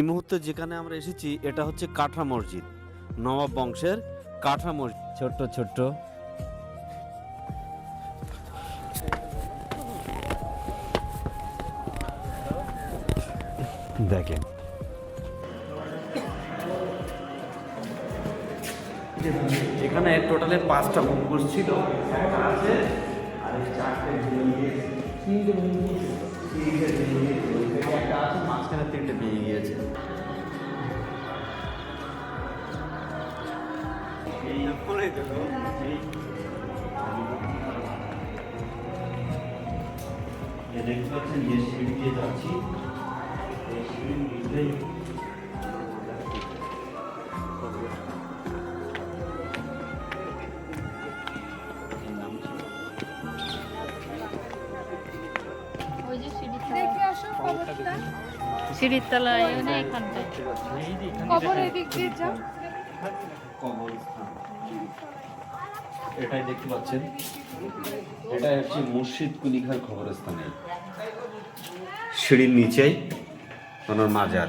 এই মুহূর্তে যেখানে আমরা এসেছি এটা হচ্ছে কাঠা মসজিদ। নবাব বংশের কাঠা মসজিদ। ছোট্ট ছোট্ট। দেখেন। এখানে টোটালে পাঁচটা গম্বুজ ছিল। একটা আছে আর এই চারটে দেখতে পাচ্ছেন যে সিঁড়ি দিয়ে যাচ্ছি। এই সিঁড়ির নিচেই তলায়। এখানটায়। কবর এদিক দিয়ে যাও। এটাই দেখতে পাচ্ছেন। এটা হচ্ছে মুর্শিদ কুলিখার খবরস্থানে সিঁড়ির নিচেই ওনার মাজার।